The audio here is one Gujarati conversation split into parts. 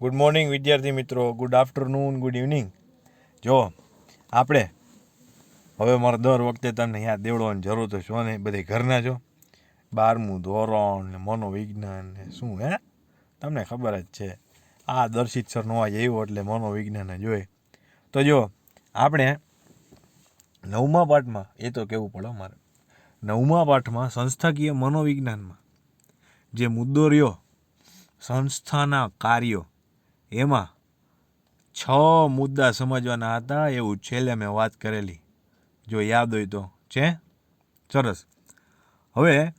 ગુડ મોર્નિંગ વિદ્યાર્થી મિત્રો. ગુડ આફ્ટરનૂન ગુડ ઇવનિંગ જો, આપણે હવે મારે દર વખતે તમને યાદ દેવડવાની જરૂર તો છો ને, બધે ઘરના છો. બારમું ધોરણ ને મનોવિજ્ઞાન ને શું, હે? તમને ખબર જ છે. આ દર્શિત સર નવા આવ્યો એટલે મનોવિજ્ઞાન જોઈએ તો જો, આપણે નવમા પાઠમાં, એ તો કહેવું પડે મારે. નવમા પાઠમાં સંસ્થાકીય મનોવિજ્ઞાનમાં જે મુદ્દો રહ્યો, સંસ્થાના કાર્યો એમાં છ મુદ્દા સમજવાના હતા, એવું છેલ્લે મેં વાત કરેલી. જો યાદ હોય તો. છે? સરસ. હવે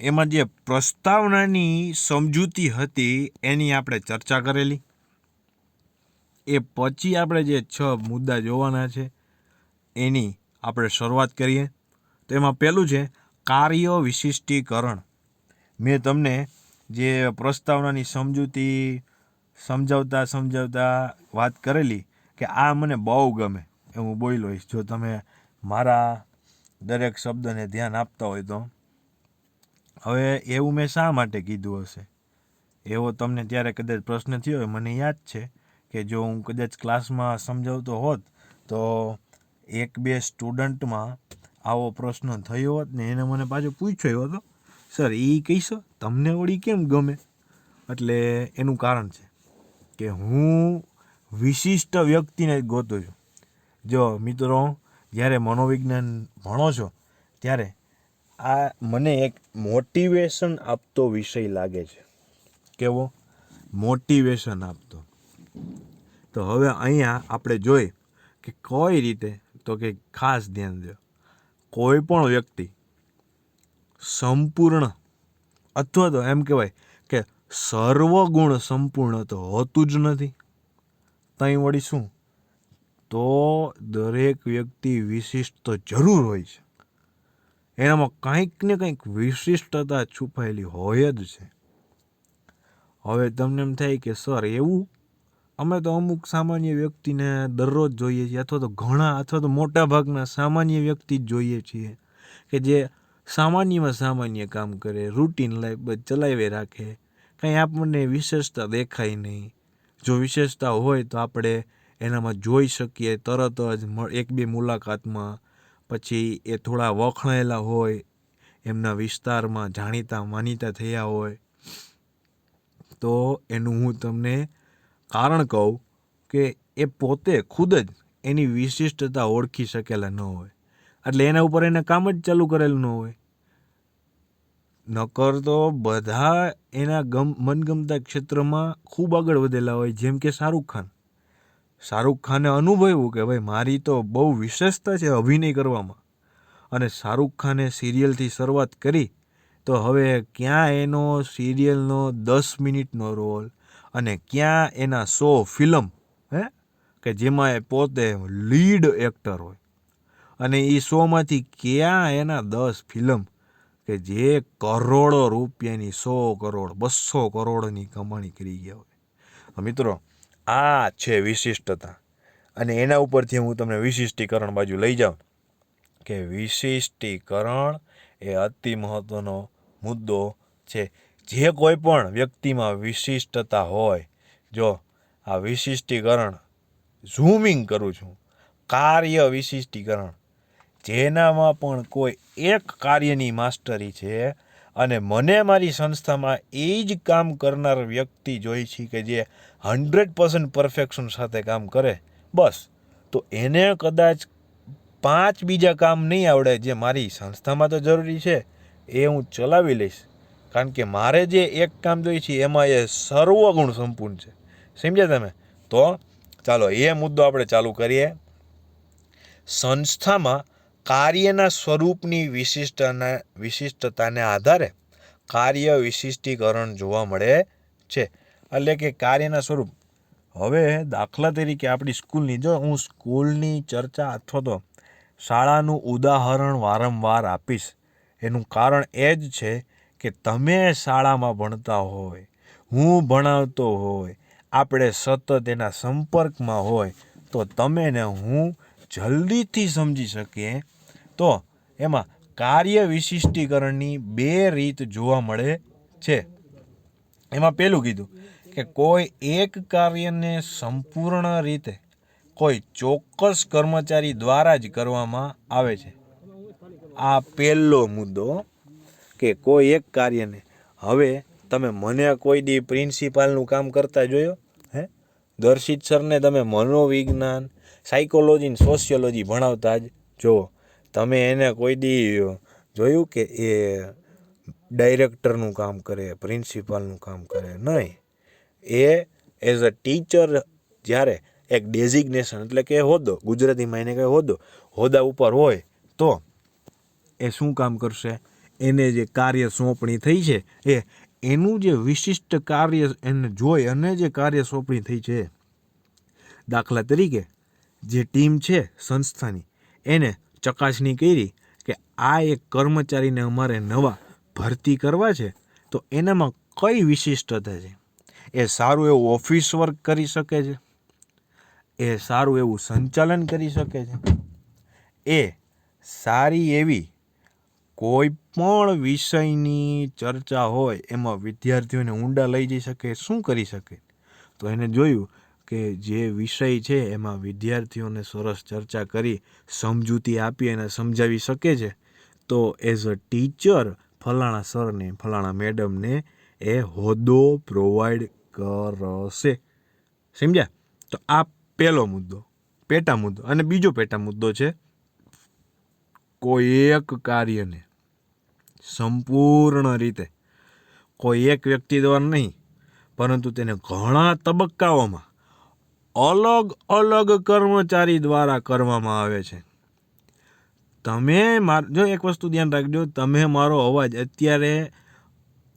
એમાં જે પ્રસ્તાવનાની સમજૂતી હતી, એની આપણે ચર્ચા કરેલી. એ પછી આપણે જે છ મુદ્દા જોવાના છે, એની આપણે શરૂઆત કરીએ. તો એમાં પહેલું છે, કાર્ય વિશિષ્ટીકરણ. મેં તમને જે પ્રસ્તાવનાની સમજૂતી સમજાવતા સમજાવતા વાત કરેલી કે આ મને બહુ ગમે એ હું બોલ્યો હોઈશ જો તમે મારા દરેક શબ્દને ધ્યાન આપતા હોય તો. હવે એવું મેં શા માટે કીધું હશે? એવો તમને ત્યારે કદાચ પ્રશ્ન થયો હોય, મને યાદ છે કે જો હું કદાચ ક્લાસમાં સમજાવતો હોત તો એક બે સ્ટુડન્ટમાં આવો પ્રશ્ન થયો હોત ને એને મને પાછો પૂછ્યો હતો સર એ કહીશો? તમને વળી કેમ ગમે? એટલે એનું કારણ છે. કે હું વિશિષ્ટ વ્યક્તિને જ ગોતું છું. જો મિત્રો, જ્યારે મનોવિજ્ઞાન ભણો છો, ત્યારે આ મને એક મોટિવેશન આપતો વિષય લાગે છે. કેવો? મોટિવેશન આપતો. તો હવે અહીંયા આપણે જોઈ કે કઈ રીતે, તો કે ખાસ ધ્યાન દો કોઈ પણ વ્યક્તિ સંપૂર્ણ, અથવા તો એમ કહેવાય સર્વગુણ સંપૂર્ણ તો હોતું જ નથી. તઈ વળી શું? તો દરેક વ્યક્તિ વિશિષ્ટ તો જરૂર હોય છે. એનામાં કંઈક ને કંઈક વિશિષ્ટતા છુપાયેલી હોય જ છે. હવે તમને એમ થાય કે, સર, એવું? અમે તો અમુક સામાન્ય વ્યક્તિને દરરોજ જોઈએ છીએ અથવા તો ઘણા અથવા તો મોટા ભાગના સામાન્ય વ્યક્તિ જ જોઈએ છીએ કે જે સામાન્યમાં સામાન્ય કામ કરે રૂટીન લાઈફ ચલાવી રાખે કંઈ આપણને વિશેષતા દેખાય નહીં. જો વિશેષતા હોય તો આપણે એનામાં જોઈ શકીએ, તરત જ એક બે મુલાકાતમાં. પછી એ થોડા વખણાયેલા હોય, એમના વિસ્તારમાં જાણીતા, માનીતા થયા હોય. તો એનું હું તમને કારણ કહું કે એ પોતે ખુદ જ એની વિશિષ્ટતા ઓળખી શકેલા ન હોય. એટલે એના ઉપર એને કામ જ ચાલુ કરેલું ન હોય. નકર તો બધા એના ગમ, મનગમતા ક્ષેત્રમાં ખૂબ આગળ વધેલા હોય, જેમ કે શાહરૂખ ખાન. શાહરૂખ ખાને અનુભવ્યું કે ભાઈ, મારી તો બહુ વિશેષતા છે અભિનય કરવામાં. અને શાહરૂખ ખાને સિરિયલથી શરૂઆત કરી, તો હવે ક્યાં એનો સિરિયલનો દસ મિનિટનો રોલ અને ક્યાં એના સો ફિલ્મ, હે? કે જેમાં એ પોતે લીડ એક્ટર હોય. અને એ શોમાંથી ક્યાં એના દસ ફિલ્મ કે જે કરોડો રૂપિયાની સો કરોડ બસો કરોડની કમાણી કરી ગયા હોય. તો મિત્રો, આ છે વિશિષ્ટતા. અને એના ઉપરથી હું તમને વિશિષ્ટીકરણ બાજુ લઈ જાઉં કે વિશિષ્ટીકરણ એ અતિ મહત્વનો મુદ્દો છે. જે કોઈ પણ વ્યક્તિમાં વિશિષ્ટતા હોય, જો આ વિશિષ્ટીકરણ ઝૂમિંગ કરું છું, કાર્ય વિશિષ્ટીકરણ જેનામાં પણ કોઈ એક કાર્યની માસ્ટરી છે અને મને મારી સંસ્થામાં એ જ કામ કરનાર વ્યક્તિ જોઈ છે કે જે હંડ્રેડ પર્સન્ટ પરફેક્શન સાથે કામ કરે, બસ. તો એને કદાચ પાંચ બીજા કામ નહીં આવડે જે મારી સંસ્થામાં તો જરૂરી છે, એ હું ચલાવી લઈશ. કારણ કે મારે જે એક કામ જોઈએ છે એમાં એ સર્વગુણ સંપૂર્ણ છે. સમજ્યા તમે? તો ચાલો એ મુદ્દો આપણે ચાલુ કરીએ. સંસ્થામાં કાર્યના સ્વરૂપની વિશિષ્ટના, વિશિષ્ટતાને આધારે કાર્ય વિશિષ્ટીકરણ જોવા મળે છે. એટલે કે કાર્યના સ્વરૂપ. હવે દાખલા તરીકે આપણી સ્કૂલની, જો હું સ્કૂલની ચર્ચા અથવા તો શાળાનું ઉદાહરણ વારંવાર આપીશ, એનું કારણ એ જ છે કે તમે શાળામાં ભણતા હોય, હું ભણાવતો હોય, આપણે સતત એના સંપર્કમાં હોય, તો તમે ને હું જલ્દીથી સમજી શકીએ તો એમાં કાર્ય વિશિષ્ટીકરણની બે રીત જોવા મળે છે. એમાં પહેલું કીધું કે કોઈ એક કાર્યને સંપૂર્ણ રીતે કોઈ ચોક્કસ કર્મચારી દ્વારા જ કરવામાં આવે છે. આ પહેલો મુદ્દો કે કોઈ એક કાર્યને હવે તમે મને કોઈ દી પ્રિન્સિપાલનું કામ કરતા જોયો? હે? દર્શિત સરને તમે મનોવિજ્ઞાન, સાયકોલોજી ને સોશિયોલોજી ભણાવતા જ જુઓ તમે એને કોઈ દી જોયું કે એ ડાયરેક્ટરનું કામ કરે, પ્રિન્સિપાલનું કામ કરે? નહીં. એ એઝ અ ટીચર જ્યારે એક ડેઝિગ્નેશન એટલે કે હોદ્દો, ગુજરાતીમાં એને કહે હોદ્દો, હોદ્દા ઉપર હોય તો એ શું કામ કરશે? એને જે કાર્ય સોંપણી થઈ છે, એ એનું જે વિશિષ્ટ કાર્ય એને જોઈ અને જે કાર્ય સોંપણી થઈ છે, દાખલા તરીકે જે ટીમ છે સંસ્થાની, એને ચકાસણી કરી કે આ એક કર્મચારીને અમારે નવા ભરતી કરવા છે, તો એનામાં કઈ વિશિષ્ટતા છે? એ સારું એવું ઓફિસ વર્ક કરી શકે છે? એ સારું એવું સંચાલન કરી શકે છે? એ સારી એવી કોઈ પણ વિષયની ચર્ચા હોય, એમાં વિદ્યાર્થીઓને ઊંડા લઈ જઈ શકે, શું કરી શકે? તો એને જોયું કે જે વિષય છે એમાં વિદ્યાર્થીઓને સરસ ચર્ચા કરી, સમજૂતી આપી અને સમજાવી શકે છે, તો એઝ અ ટીચર ફલાણા સરને, ફલાણા મેડમને એ હોદ્દો પ્રોવાઈડ કરશે. સમજ્યા? તો આ પહેલો મુદ્દો, પેટા મુદ્દો અને બીજો પેટા મુદ્દો છે, કોઈ એક કાર્યને સંપૂર્ણ રીતે, કોઈ એક વ્યક્તિ દ્વારા નહીં, પરંતુ તેને ઘણા તબક્કાઓમાં અલગ અલગ કર્મચારી દ્વારા કરવામાં આવે છે. તમે માર, જો એક વસ્તુ ધ્યાન રાખજો, તમે મારો અવાજ અત્યારે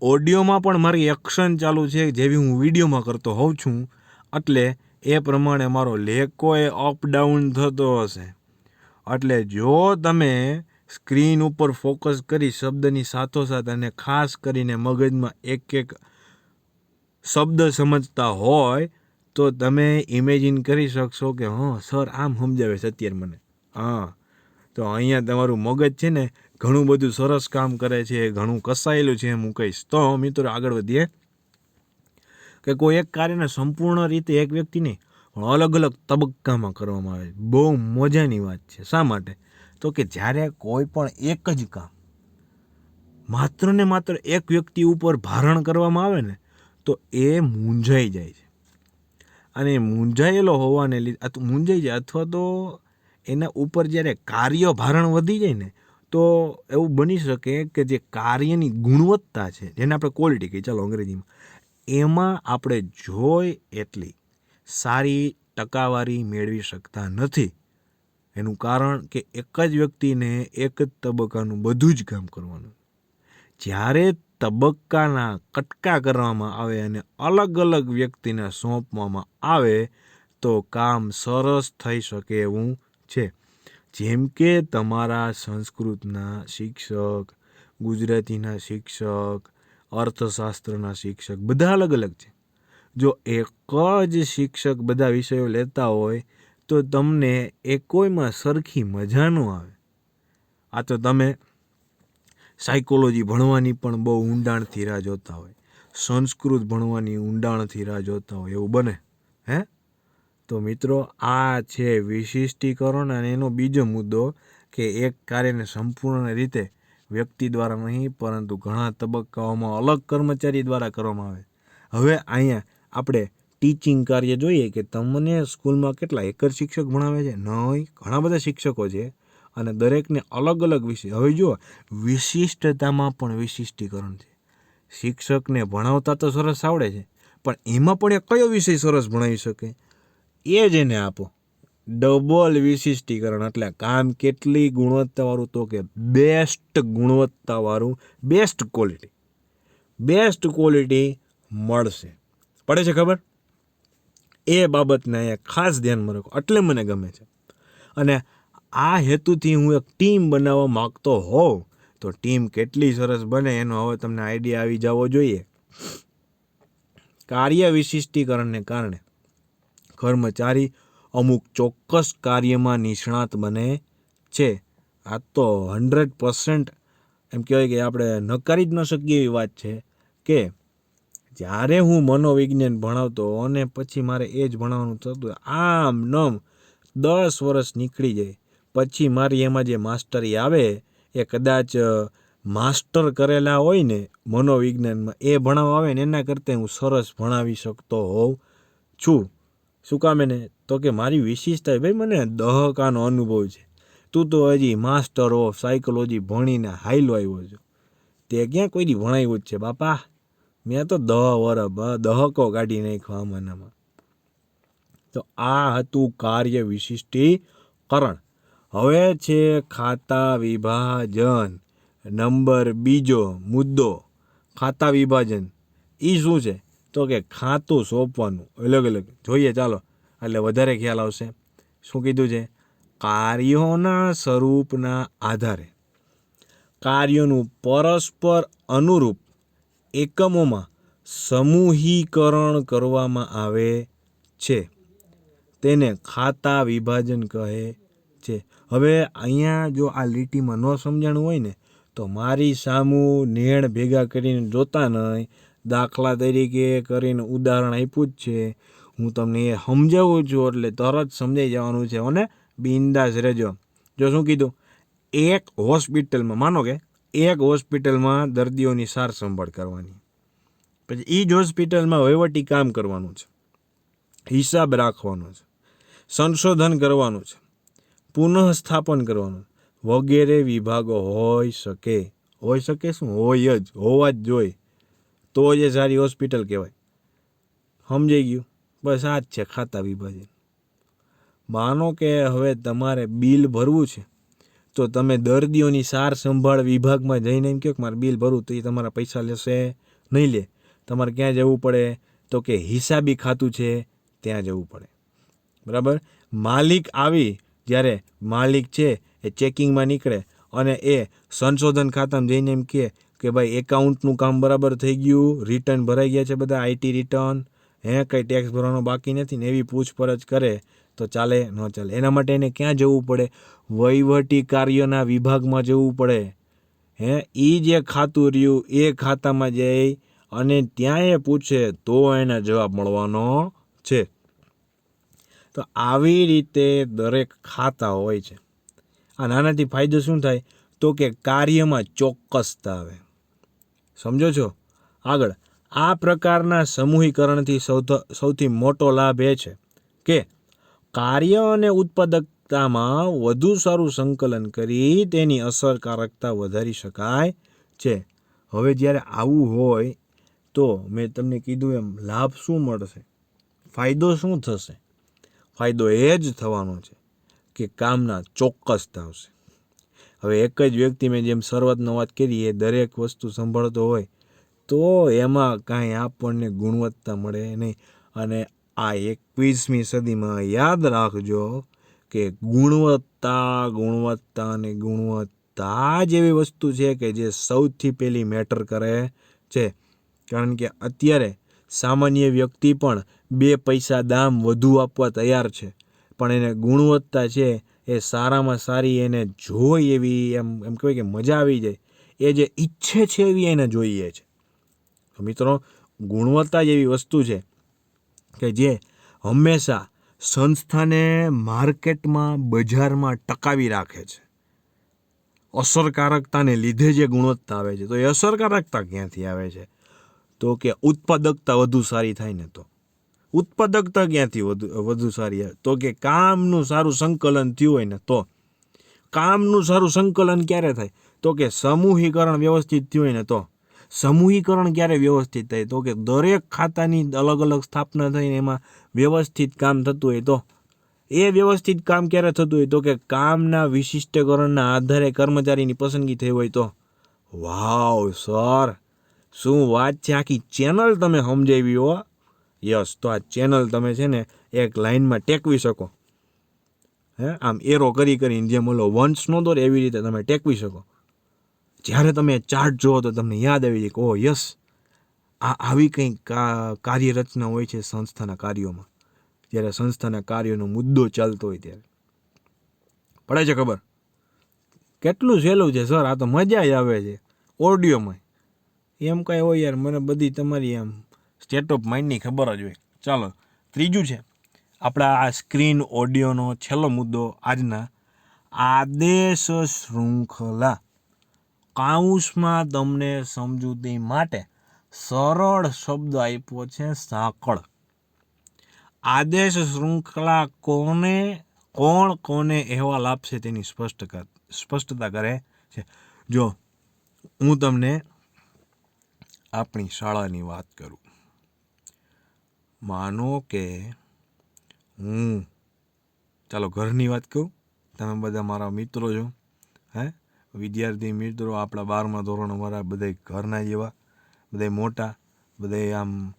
ઓડિયોમાં પણ મારી એક્શન ચાલુ છે, જેવી હું વિડીયોમાં કરતો હોઉં છું, એટલે એ પ્રમાણે મારો લેકો એ અપ ડાઉન થતો હશે. એટલે જો તમે સ્ક્રીન ઉપર ફોકસ કરી શબ્દની સાથોસાથ અને ખાસ કરીને મગજમાં એક એક શબ્દ સમજતા હોય તો તમે ઇમેજિન કરી શકશો કે, હં, સર, આમ સમજાવે છે અત્યારે મને. હા. તો અહીંયા તમારું મગજ છે ને, ઘણું બધું સરસ કામ કરે છે, ઘણું કસાયેલું છે એમ હું કહીશ. તો મિત્રો આગળ વધીએ. કે કોઈ એક કાર્યને સંપૂર્ણ રીતે એક વ્યક્તિ નહીં પણ અલગ અલગ તબક્કામાં કરવામાં આવે. બહુ મજાની વાત છે. શા માટે? તો કે જ્યારે કોઈ પણ એક જ કામ માત્ર ને માત્ર એક વ્યક્તિ ઉપર ભારણ કરવામાં આવે ને, તો એ મૂંઝાઈ જાય છે. અને મૂંઝાયેલો હોવાને લીધે મૂંઝાઈ જાય અથવા તો એના ઉપર જ્યારે કાર્ય ભારણ વધી જાય ને, તો એવું બની શકે કે જે કાર્યની ગુણવત્તા છે, જેને આપણે ક્વોલિટી કહીએ, ચાલો અંગ્રેજીમાં, એમાં આપણે જોઈ એટલી સારી ટકાવારી મેળવી શકતા નથી. એનું કારણ કે એક જ વ્યક્તિને એક જ તબક્કાનું બધું જ કામ કરવાનું. જ્યારે તબક્કાના કટકા કરવામાં આવે અને અલગ અલગ વ્યક્તિને સોંપવામાં આવે તો કામ સરસ થઈ શકે એવું છે. જેમ કે તમારા સંસ્કૃતના શિક્ષક, ગુજરાતીના શિક્ષક, અર્થશાસ્ત્રના શિક્ષક, બધા અલગ અલગ છે. જો એક જ શિક્ષક બધા વિષયો લેતા હોય તો તમને એ કોઈમાં સરખી મજા ન આવે. આ તો તમે સાયકોલોજી ભણવાની પણ બહુ ઊંડાણથી રાહ જોતા હોય. સંસ્કૃત ભણવાની ઊંડાણથી રાહ જોતા હોય. એવું બને? હે? તો મિત્રો, આ છે વિશિષ્ટીકરણ અને એનો બીજો મુદ્દો કે એક કાર્યને સંપૂર્ણ રીતે વ્યક્તિ દ્વારા નહીં, પરંતુ ઘણા તબક્કાઓમાં અલગ કર્મચારી દ્વારા કરવામાં આવે. હવે અહીંયા આપણે ટીચિંગ કાર્ય જોઈએ કે તમને સ્કૂલમાં કેટલા એક જ શિક્ષક ભણાવે છે? નહીં, ઘણા બધા શિક્ષકો છે. અને દરેકને અલગ અલગ વિષય. હવે જુઓ, વિશિષ્ટતામાં પણ વિશિષ્ટીકરણ છે. શિક્ષકને ભણાવતા તો સરસ આવડે છે, પણ એમાં પણ એ કયો વિષય સરસ ભણાવી શકે? એ જ એને આપો. ડબલ વિશિષ્ટીકરણ, એટલે કામ કેટલી ગુણવત્તાવાળું તો કે બેસ્ટ ગુણવત્તાવાળું, બેસ્ટ ક્વોલિટી. બેસ્ટ ક્વોલિટી મળશે. પડે છે ખબર? એ બાબતને અહીંયા ખાસ ધ્યાનમાં રાખો. એટલે મને ગમે છે. અને આ હેતુથી હું એક ટીમ બનાવવા માગતો હોઉં. તો ટીમ કેટલી સરસ બને એનો હવે તમને આઈડિયા આવી જવો જોઈએ. કાર્ય વિશિષ્ટીકરણને કારણે કર્મચારી અમુક ચોક્કસ કાર્યમાં નિષ્ણાત બને છે. આ તો હંડ્રેડ પર્સન્ટ એમ કહેવાય કે આપણે નકારી જ ન શકીએ એવી વાત છે કે જ્યારે હું મનોવિજ્ઞાન ભણાવતો અને પછી મારે એ જ ભણાવવાનું થતું આમ નમ દસ વર્ષ નીકળી જાય. પછી મારી એમાં જે માસ્ટરી આવે, એ કદાચ માસ્ટર કરેલા હોય ને મનોવિજ્ઞાનમાં, એ ભણાવવા આવે ને એના કરતાં હું સરસ ભણાવી શકતો હોઉં છું. શું કામ એને? તો કે મારી વિશેષતા ભાઈ મને દહકાનો અનુભવ છે. તું તો હજી માસ્ટર ઓફ સાયકોલોજી ભણીને હાઈલો આવ્યો છો. તે ક્યાં કોઈ દી ભણાવ્યું જ છે, બાપા? મેં તો દહ વર દહકો કાઢી નાખ્યો આમાંનામાં તો આ હતું કાર્ય વિશિષ્ટીકરણ. હવે છે ખાતા વિભાજન. નંબર બીજો મુદ્દો, ખાતા વિભાજન. એ શું છે? તો કે ખાતું સોંપવાનું. અલગ અલગ. જોઈએ, ચાલો. એટલે વધારે ખ્યાલ આવશે. શું કીધું છે? કાર્યોના સ્વરૂપના આધારે. કાર્યોનું પરસ્પર અનુરૂપ એકમોમાં સમૂહીકરણ કરવામાં આવે છે. તેને ખાતા વિભાજન કહે છે. હવે અહીંયા જો આ લીટીમાં ન સમજાણું હોય ને, તો મારી સામું નેણ ભેગા કરીને જોતા નહીં. દાખલા તરીકે કરીને ઉદાહરણ આપ્યું જ છે. હું તમને એ સમજાવું છું, એટલે તરત સમજાઈ જવાનું છે. અને બિંદાસ રહેજો. જો શું કીધું? એક હોસ્પિટલમાં, માનો કે એક હોસ્પિટલમાં દર્દીઓની સાર સંભાળ કરવાની. પછી એ જ હોસ્પિટલમાં વહીવટી કામ કરવાનું છે. હિસાબ રાખવાનો છે. સંશોધન કરવાનું છે. પુનઃસ્થાપન કરવાનું. વગેરે વિભાગો હોઈ શકે. હોઈ શકે શું? હોય જ. હોવા જ જોઈએ. તો જ એ સારી હોસ્પિટલ કહેવાય. સમજાઈ ગયું? બસ આ જ છે, ખાતા વિભાજન. માનો કે હવે તમારે બિલ ભરવું છે, તો તમે દર્દીઓની સાર સંભાળ વિભાગમાં જઈને એમ કહો કે મારે બિલ ભરવું તો એ તમારા પૈસા લેશે નહીં લે. તમારે ક્યાં જવું પડે? તો કે હિસાબી ખાતું છે, ત્યાં જવું પડે. બરાબર? માલિક આવી જ્યારે માલિક છે એ ચેકિંગમાં નીકળે અને એ સંશોધન ખાતામાં જઈને એમ કહે કે ભાઈ એકાઉન્ટનું કામ બરાબર થઈ ગયું રિટર્ન ભરાઈ ગયા છે બધા આઈટી રિટર્ન હે, કંઈ ટેક્સ ભરવાનો બાકી નથી ને એવી પૂછપરછ કરે તો ચાલે, ન ચાલે. એના માટે એને ક્યાં જવું પડે? વહીવટી કાર્યોના વિભાગમાં જવું પડે. હે એ જે ખાતું રહ્યું, એ ખાતામાં જઈ અને ત્યાં એ પૂછે તો એને જવાબ મળવાનો છે. તો આવી રીતે દરેક ખાતા હોય છે. આ નાનાથી ફાયદો શું થાય? તો કે કાર્યમાં ચોક્કસતા આવે સમજો છો? આગળ, આ પ્રકારના સમૂહીકરણથી સૌથી મોટો લાભ એ છે કે કાર્ય અને ઉત્પાદકતામાં વધુ સારું સંકલન કરી તેની અસરકારકતા વધારી શકાય છે. હવે જ્યારે આવું હોય તો મેં તમને કીધું એમ લાભ શું મળશે? ફાયદો શું થશે? ફાયદો એ જ થવાનો છે કે કામના ચોક્કસ આવશે હવે એક જ વ્યક્તિ મેં જેમ શરૂઆતનો વાત કરી, એ દરેક વસ્તુ સંભાળતો હોય, તો એમાં કાંઈ આપણને ગુણવત્તા મળે નહીં. અને આ એકવીસમી સદીમાં યાદ રાખજો કે ગુણવત્તા ગુણવત્તા અને ગુણવત્તા જ એવી વસ્તુ છે કે જે સૌથી પહેલી મેટર કરે છે. કારણ કે અત્યારે સામાન્ય વ્યક્તિ પણ બે પૈસા દામ વધુ આપવા તૈયાર છે. પણ એને ગુણવત્તા છે એ સારામાં સારી એને જોઈ એવી એમ એમ કહેવાય કે મજા આવી જાય. એ જે ઈચ્છે છે એવી એને જોઈએ છે. તો મિત્રો, ગુણવત્તા જ એવી વસ્તુ છે કે જે હંમેશા સંસ્થાને માર્કેટમાં, બજારમાં ટકાવી રાખે છે. અસરકારકતાને લીધે જે ગુણવત્તા આવે છે. તો એ અસરકારકતા ક્યાંથી આવે છે? તો કે ઉત્પાદકતા વધુ સારી થાય ને તો. ઉત્પાદકતા ક્યાંથી વધુ વધુ સારી તો કે કામનું સારું સંકલન થયું હોય ને તો. કામનું સારું સંકલન ક્યારે થાય? તો કે સમૂહીકરણ વ્યવસ્થિત થયું હોય ને તો. સમૂહીકરણ ક્યારે વ્યવસ્થિત થાય? તો કે દરેક ખાતાની અલગ અલગ સ્થાપના થઈને એમાં વ્યવસ્થિત કામ થતું હોય તો. એ વ્યવસ્થિત કામ ક્યારે થતું હોય? તો કે કામના વિશિષ્ટકરણના આધારે કર્મચારીની પસંદગી થઈ હોય તો. Wow, sir! શું વાત છે? આખી ચેનલ તમે સમજાવી હો. યસ, તો આ ચેનલ તમે છે ને એક લાઇનમાં ટેકવી શકો. હે, આમ એરો કરી કરીને જેમ ઓલો વંશ નો દોર, એવી રીતે તમે ટેકવી શકો. જ્યારે તમે ચાર્ટ જુઓ તો તમને યાદ આવી જાય કે ઓ યસ, આ આવી કંઈક કાર્યરચના હોય છે સંસ્થાના કાર્યોમાં. જ્યારે સંસ્થાના કાર્યોનો મુદ્દો ચાલતો હોય ત્યારે. પડે છે ખબર? કેટલું સહેલું છે, સર? આ તો મજા આવે છે. ઓડિયોમાં. એમ કાંઈ હોય યાર, મને બધી તમારી એમ સ્ટેટ ઓફ માઇન્ડની ખબર જ હોય. ચાલો, ત્રીજું છે. આપણા આ સ્ક્રીન ઓડિયોનો છેલ્લો મુદ્દો આજના આદેશ શૃંખલા. કાઉસમાં તમને સમજૂતી માટે સરળ શબ્દ આપ્યો છે સાંકળ. આદેશ શૃંખલા કોને, કોણ, કોને અહેવાલ આપશે તેની સ્પષ્ટ સ્પષ્ટતા કરે છે. જો હું તમને આપણી શાળાની વાત કરું. માનો કે હું, ચાલો ઘરની વાત કહું. તમે બધા મારા મિત્રો છો, હે? વિદ્યાર્થી મિત્રો આપણા બારમા ધોરણ વાળા બધા ઘરના જેવા, બધા મોટા, બધા આમ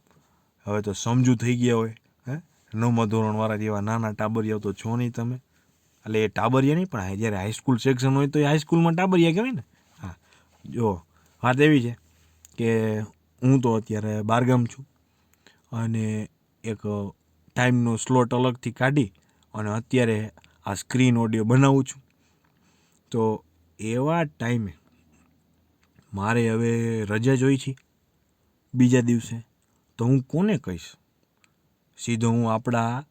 હવે તો સમજુ થઈ ગયા હોય, હે? નવમા ધોરણવાળા જેવા નાના ટાબરિયાઓ તો છો નહીં તમે. એટલે એ ટાબરિયા નહીં, પણ જ્યારે હાઈસ્કૂલ સેક્શન હોય તો એ હાઈસ્કૂલમાં ટાબરિયા કહેવાય ને? હા. જો, વાત એવી છે. કે હું તો અત્યારે બહારગામ છું અને એક ટાઈમનો સ્લોટ અલગથી કાઢી અને અત્યારે આ સ્ક્રીન ઓડિયો બનાવું છું. તો એવા ટાઈમે મારે હવે રજા જોઈ છે બીજા દિવસે. તો હું કોને કહીશ? સીધો હું આપણા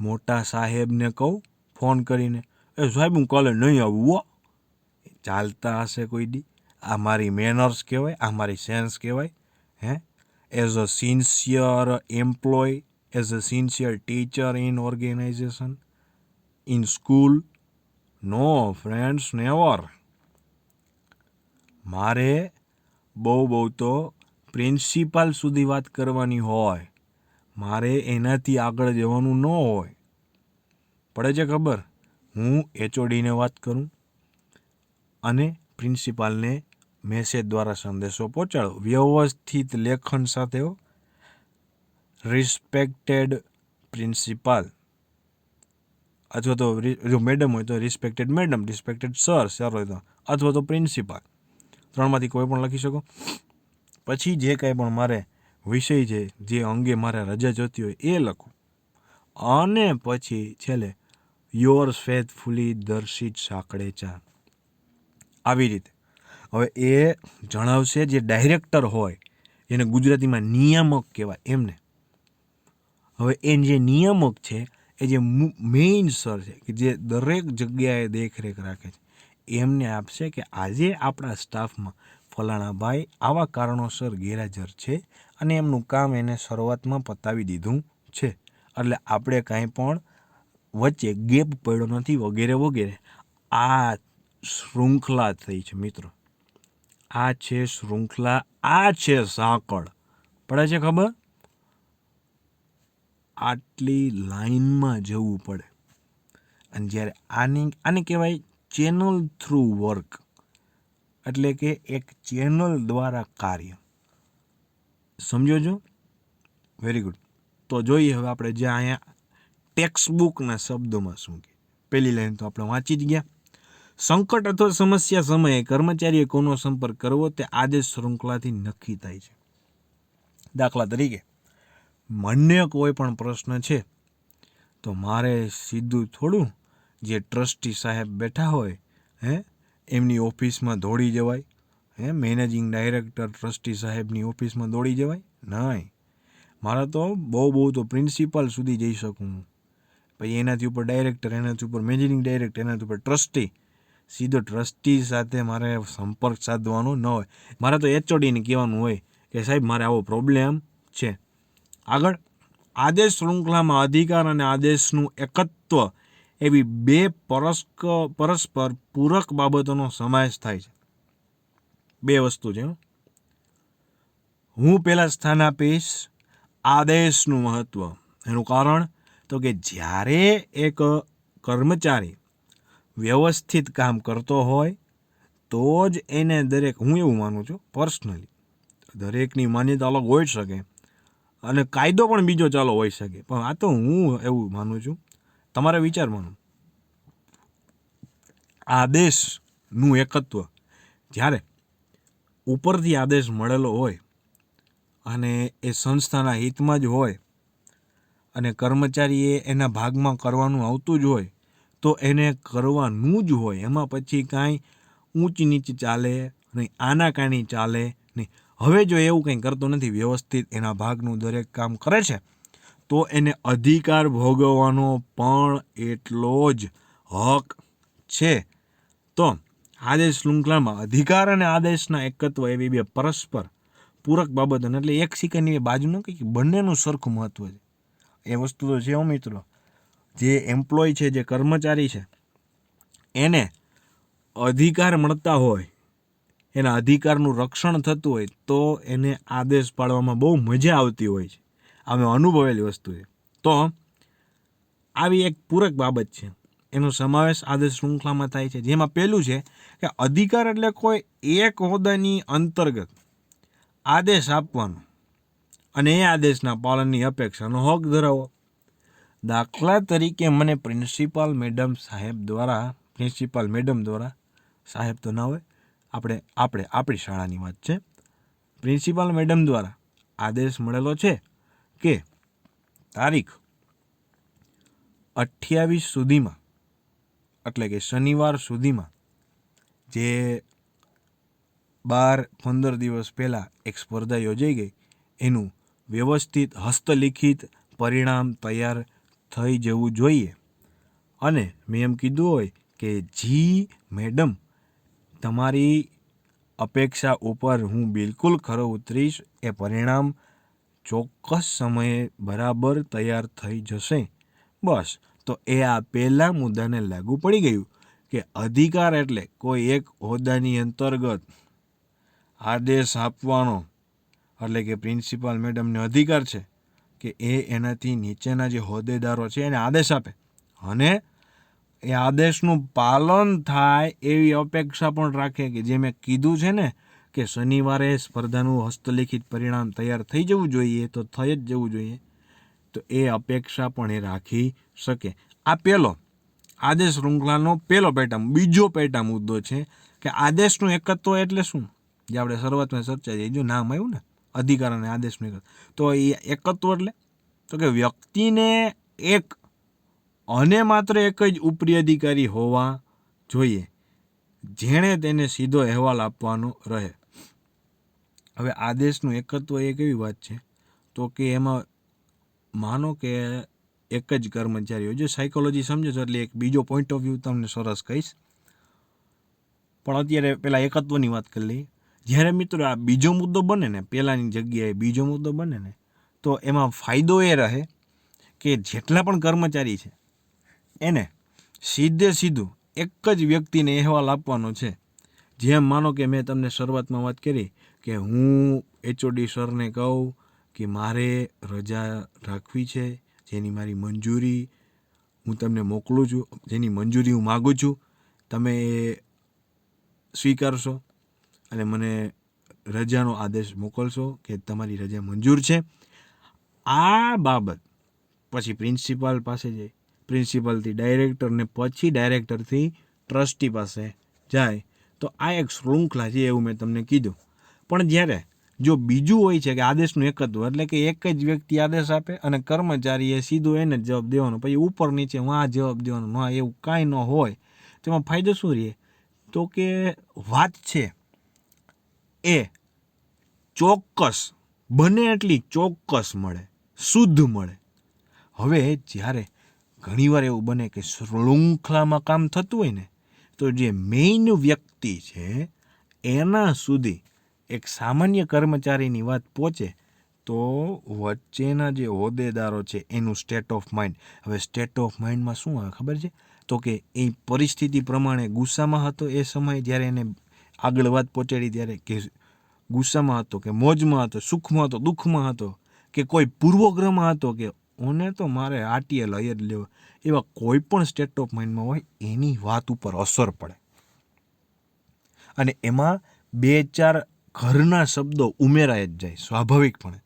મોટા સાહેબને કહું, ફોન કરીને, એ સાહેબ, હું કાલે નહીં આવું ચાલતા હશે કોઈ દી. આ મારી મેનર્સ કહેવાય, આ મારી સેન્સ કહેવાય, હે? As a sincere employee as a sincere teacher in organisation in school no friends never મારે બહુ બહુ તો પ્રિન્સિપાલ સુધી વાત કરવાની હોય. મારે એનાથી આગળ જવાનું ન હોય. પડે છે ખબર? હું એચઓડીને વાત કરું અને પ્રિન્સિપાલને મેસેજ દ્વારા સંદેશો પહોંચાડો. વ્યવસ્થિત લેખન સાથે રિસ્પેક્ટેડ પ્રિન્સિપાલ અથવા તો જો મેડમ હોય તો respected madam respected sir sir હોય તો. અથવા તો પ્રિન્સિપાલ ત્રણમાંથી કોઈ પણ લખી શકો. પછી જે કાંઈ પણ મારે વિષય છે, જે અંગે મારે રજા જોતી હોય એ લખું. અને પછી છેલ્લે યોર ફેથફુલી દર્શિત સાંકળેચા આવી રીતે. હવે એ જણાવશે જે ડાયરેક્ટર હોય, એને ગુજરાતીમાં નિયામક કહેવાય એમને. હવે એ જે નિયામક છે, એ જે મેઇન સર છે, કે જે દરેક જગ્યાએ દેખરેખ રાખે છે, એમને આપશે કે આજે આપણા સ્ટાફમાં ફલાણા ભાઈ આવા કારણોસર ગેરહાજર છે અને એમનું કામ એને શરૂઆતમાં પતાવી દીધું છે. એટલે આપણે કાંઈ પણ વચ્ચે ગેપ પડ્યો નથી, વગેરે વગેરે. આ શૃંખલા થઈ છે, મિત્રો. આ છે શૃંખલા, આ છે સાંકળ. પડે છે ખબર? આટલી લાઈનમાં જવું પડે. અને જ્યારે આની, આને કહેવાય ચેનલ થ્રુ વર્ક. એટલે કે એક ચેનલ દ્વારા કાર્ય. સમજો છો? વેરી ગુડ તો જોઈએ હવે આપણે જે અહીંયા ટેક્સ્ટ બુકના શબ્દોમાં શું કે. પહેલી લાઈન તો આપણે વાંચી જ ગયા. સંકટ અથવા સમસ્યા સમયે કર્મચારીએ કોનો સંપર્ક કરવો તે આદેશ શૃંખલાથી નક્કી થાય છે. દાખલા તરીકે, મને કોઈ પણ પ્રશ્ન છે, તો મારે સીધું થોડું જે ટ્રસ્ટી સાહેબ બેઠા હોય, હે, એમની ઓફિસમાં દોડી જવાય, હે, મેનેજિંગ ડાયરેક્ટર ટ્રસ્ટી સાહેબની ઓફિસમાં દોડી જવાય? નહીં. મારા તો બહુ બહુ તો પ્રિન્સિપાલ સુધી જઈ શકું હું. પછી એનાથી ઉપર ડાયરેક્ટર, એનાથી ઉપર મેનેજિંગ ડાયરેક્ટર, એનાથી ઉપર ટ્રસ્ટી સીધો ટ્રસ્ટી સાથે મારે સંપર્ક સાધવાનો ન હોય. મારે તો એચઓડીને કહેવાનું હોય કે સાહેબ, મારે આવો પ્રોબ્લેમ છે. આગળ, આદેશ શૃંખલામાં અધિકાર અને આદેશનું એકત્વ એવી બે પરસ્ક, પરસ્પર પૂરક બાબતોનો સમાવેશ થાય છે. બે વસ્તુ છે, હો. પહેલાં સ્થાન આપીશ, આદેશનું મહત્ત્વ એનું કારણ તો કે જ્યારે એક કર્મચારી વ્યવસ્થિત કામ કરતો હોય, તો જ એને દરેક, હું એવું માનું છું પર્સનલી દરેકની માન્યતા અલગ હોઈ શકે અને કાયદો પણ બીજો ચાલો હોઈ શકે. પણ આ તો હું એવું માનું છું, તમારે વિચાર માનો આદેશનું એકત્વ, જ્યારે ઉપરથી આદેશ મળેલો હોય અને એ સંસ્થાના હિતમાં જ હોય અને કર્મચારીએ એના ભાગમાં કરવાનું આવતું જ હોય તો એને કરવાનું જ હોય. એમાં પછી કાંઈ ઊંચ નીચ ચાલે નહીં આનાકાની ચાલે નહીં. હવે જો એવું કંઈ કરતો નથી, વ્યવસ્થિત એના ભાગનું દરેક કામ કરે છે, તો એને અધિકાર ભોગવવાનો પણ એટલો જ હક છે. તો આદેશ શૃંખલામાં અધિકાર અને આદેશના એકત્વ એવી બે પરસ્પર પૂરક બાબતો એટલે એક સિક્કાની બાજુનું કંઈક બંનેનું સરખું મહત્વ છે. એ વસ્તુ તો છે મિત્રો. જે એમ્પ્લોય છે, જે કર્મચારી છે, એને અધિકાર મળતા હોય, એના અધિકારનું રક્ષણ થતું હોય, તો એને આદેશ પાડવામાં બહુ મજા આવતી હોય છે. અમે અનુભવેલી વસ્તુ છે. તો આવી એક પૂરક બાબત છે. એનો સમાવેશ આદેશ શૃંખલામાં થાય છે. જેમાં પહેલું છે કે અધિકાર એટલે કોઈ એક હોદ્દાની અંતર્ગત આદેશ આપવાનો અને એ આદેશના પાલનની અપેક્ષાનો હક ધરાવો. દાખલા તરીકે મને પ્રિન્સિપાલ મેડમ સાહેબ દ્વારા, પ્રિન્સિપાલ મેડમ દ્વારા, સાહેબ તો ના હોય, આપણે આપણે, આપણી શાળાની વાત છે. પ્રિન્સિપાલ મેડમ દ્વારા આદેશ મળેલો છે કે તારીખ અઠ્યાવીસ સુધીમાં, એટલે કે શનિવાર સુધીમાં, જે બાર, પંદર દિવસ પહેલાં એક સ્પર્ધા યોજાઈ ગઈ, એનું વ્યવસ્થિત હસ્તલિખિત પરિણામ તૈયાર થઈ જવું જોઈએ. અને મેં એમ કીધું હોય કે જી, મેડમ, તમારી અપેક્ષા ઉપર હું બિલકુલ ખરો ઉતરીશ, એ પરિણામ ચોક્કસ સમયે બરાબર તૈયાર થઈ જશે. બસ, તો એ આ પહેલા મુદ્દાને લાગુ પડી ગયું કે અધિકાર એટલે કોઈ એક હોદ્દાની અંતર્ગત આદેશ આપવાનો, એટલે કે પ્રિન્સિપાલ મેડમને અધિકાર છે. કે એ એનાથી નીચેના જે હોદ્દેદારો છે એને આદેશ આપે. અને એ આદેશનું પાલન થાય એવી અપેક્ષા પણ રાખે કે જે મેં કીધું છે ને, કે શનિવારે સ્પર્ધાનું હસ્તલિખિત પરિણામ તૈયાર થઈ જવું જોઈએ તો થઈ જ જવું જોઈએ, તો એ અપેક્ષા પણ એ રાખી શકે. આ પહેલો આદેશ શૃંખલાનો પહેલો પેટા બીજો પેટા મુદ્દો છે કે આદેશનું એકત્વ એટલે શું? જે આપણે શરૂઆતમાં ચર્ચા થઈ, જો નામ આવ્યું ને અધિકાર અને આદેશનું એકત્વ તો એ એકત્વ એટલે? તો કે વ્યક્તિને એક અને માત્ર એક જ ઉપરી અધિકારી હોવા જોઈએ. જેણે તેને સીધો અહેવાલ આપવાનો રહે. હવે આદેશનું એકત્વ એક એવી વાત છે? તો કે એમાં માનો કે એક જ કર્મચારી હોય જો સાયકોલોજી સમજો છો એટલે એક બીજો પોઈન્ટ ઓફ વ્યૂ તમને સરસ કહીશ. પણ અત્યારે પેલા એકત્વની વાત કરી લઈએ. જ્યારે મિત્રો આ બીજો મુદ્દો બને ને, પહેલાંની જગ્યાએ બીજો મુદ્દો બને ને, તો એમાં ફાયદો એ રહે કે જેટલા પણ કર્મચારી છે, એને સીધે સીધું એક જ વ્યક્તિને અહેવાલ આપવાનો છે. જેમ માનો કે મેં તમને શરૂઆતમાં વાત કરી કે હું એચઓડી સરને કહું કે મારે રજા રાખવી છે, જેની મારી મંજૂરી હું તમને મોકલું છું, જેની મંજૂરી હું માગું છું, તમે સ્વીકારશો? અને મને રજાનો આદેશ મોકલશો કે તમારી રજા મંજૂર છે. આ બાબત પછી પ્રિન્સિપાલ પાસે જાય પ્રિન્સિપાલથી ડાયરેક્ટરને પછી ડાયરેક્ટરથી ટ્રસ્ટી પાસે જાય, તો આ એક શૃંખલા છે એવું મેં તમને કીધું. પણ જ્યારે જો બીજું હોય છે કે આદેશનું એકત્વ, એટલે કે એક જ વ્યક્તિ આદેશ આપે અને કર્મચારીએ સીધો એને જ જવાબ દેવાનો, પછી ઉપર નીચે વાં જવાબ દેવાનો વાં એવું કાંઈ ન હોય, તેમાં ફાયદો શું રહે? તો કે વાત છે. એ ચોક્કસ, બને એટલી ચોક્કસ મળે, શુદ્ધ મળે. હવે જ્યારે ઘણીવાર એવું બને કે શૃંખલામાં કામ થતું હોય ને, તો જે મેઇન વ્યક્તિ છે, એના સુધી એક સામાન્ય કર્મચારીની વાત પહોંચે, તો વચ્ચેના જે હોદ્દેદારો છે, એનું સ્ટેટ ઓફ માઇન્ડ હવે સ્ટેટ ઓફ માઇન્ડમાં શું આવે ખબર છે? તો કે એ પરિસ્થિતિ પ્રમાણે ગુસ્સામાં હતો એ સમયે જ્યારે એને આગળ વાત પહોંચાડી ત્યારે કે ગુસ્સામાં હતો, કે મોજમાં હતો, સુખમાં હતો, દુઃખમાં હતો, કે કોઈ પૂર્વગ્રહમાં હતો, કે ઓને તો મારે આટીએ લઈ જ લેવો. એવા કોઈ પણ સ્ટેટ ઓફ માઇન્ડમાં હોય, એની વાત ઉપર અસર પડે. અને એમાં બે ચાર ઘરના શબ્દો ઉમેરાય જ જાય, સ્વાભાવિકપણે.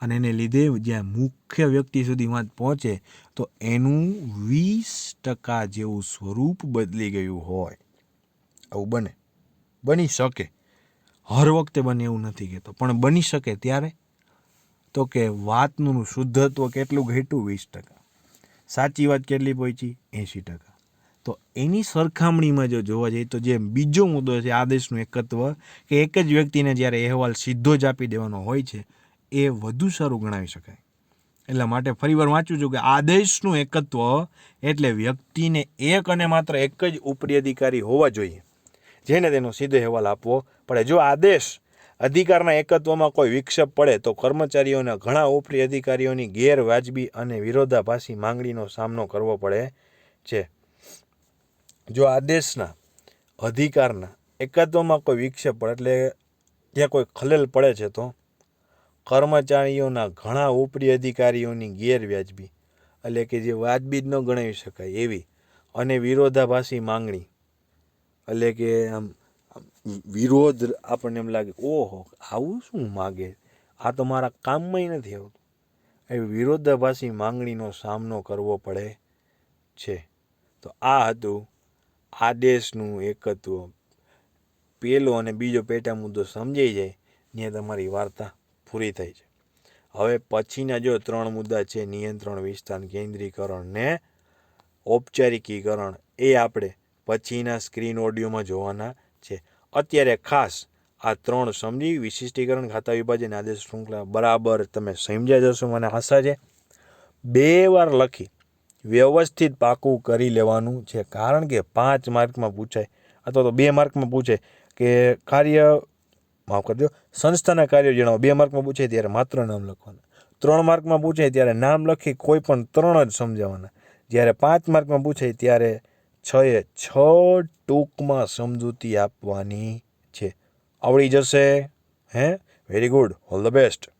અને એને લીધે જ્યાં મુખ્ય વ્યક્તિ સુધી વાત પહોંચે, તો એનું વીસ ટકા જેવું સ્વરૂપ બદલી ગયું હોય. આવું બને. બની શકે. હર વખતે બને એવું નથી કહેતો. પણ બની શકે ત્યારે? તો કે વાતનું શુદ્ધત્વ કેટલું ઘટ્યું? વીસ ટકા. સાચી વાત કેટલી પહોંચી? એંશી ટકા. તો એની સરખામણીમાં જો જોવા જઈએ તો જે બીજો મુદ્દો છે આદેશનું એકત્વ, કે એક જ વ્યક્તિને જ્યારે અહેવાલ સીધો જ આપી દેવાનો હોય છે, એ વધુ સારું ગણાવી શકાય. એટલા માટે ફરીવાર વાંચું છું કે આદેશનું એકત્વ એટલે વ્યક્તિને એક અને માત્ર એક જ ઉપરી અધિકારી હોવા જોઈએ. જેને તેનો સીધો અહેવાલ આપવો પડે. જો આદેશ અધિકારના એકત્વમાં કોઈ વિક્ષેપ પડે, તો કર્મચારીઓના ઘણા ઉપરી અધિકારીઓની ગેરવાજબી અને વિરોધાભાસી માંગણીનો સામનો કરવો પડે છે. જો આદેશના અધિકારના એકત્વમાં કોઈ વિક્ષેપ પડે, એટલે ત્યાં કોઈ ખલેલ પડે છે, તો કર્મચારીઓના ઘણા ઉપરી અધિકારીઓની ગેરવ્યાજબી એટલે કે જે વાજબી જ ન ગણાવી શકાય એવી અને વિરોધાભાસી માંગણી એટલે કે આમ વિરોધ આપણને એમ લાગે, ઓહો, આવું શું માગે? આ તો મારા કામમાંય નથી આવતું. એ વિરોધાભાસી માંગણીનો સામનો કરવો પડે છે. તો આ હતું આદેશનું એકત્વ. પહેલો અને બીજો પેટા મુદ્દો સમજાઈ જાય, ત્યાં તમારી વાર્તા પૂરી થઈ છે હવે પછીના જો ત્રણ મુદ્દા છે, નિયંત્રણ વિસ્તાર કેન્દ્રીકરણ ને ઔપચારિકીકરણ, એ આપણે પછીના સ્ક્રીન ઓડિયોમાં જોવાના છે. અત્યારે ખાસ આ ત્રણ સમજી વિશિષ્ટીકરણ ખાતા વિભાજન આદેશ શૃંખલા બરાબર તમે સમજ્યા જશો મને આશા છે. બે વાર લખી વ્યવસ્થિત પાકું કરી લેવાનું છે, કારણ કે પાંચ માર્કમાં પૂછાય, અથવા તો બે માર્કમાં પૂછે કે કાર્ય, માફ કરજો, સંસ્થાના કાર્યો જણાવો, બે માર્કમાં પૂછે ત્યારે માત્ર નામ લખવાના. ત્રણ માર્કમાં પૂછે ત્યારે નામ લખી કોઈ પણ ત્રણ જ સમજાવવાના જ્યારે પાંચ માર્કમાં પૂછે ત્યારે છ એ છ ટૂંકમાં સમજૂતી આપવાની છે. આવડી જશે, હે? Very good all the best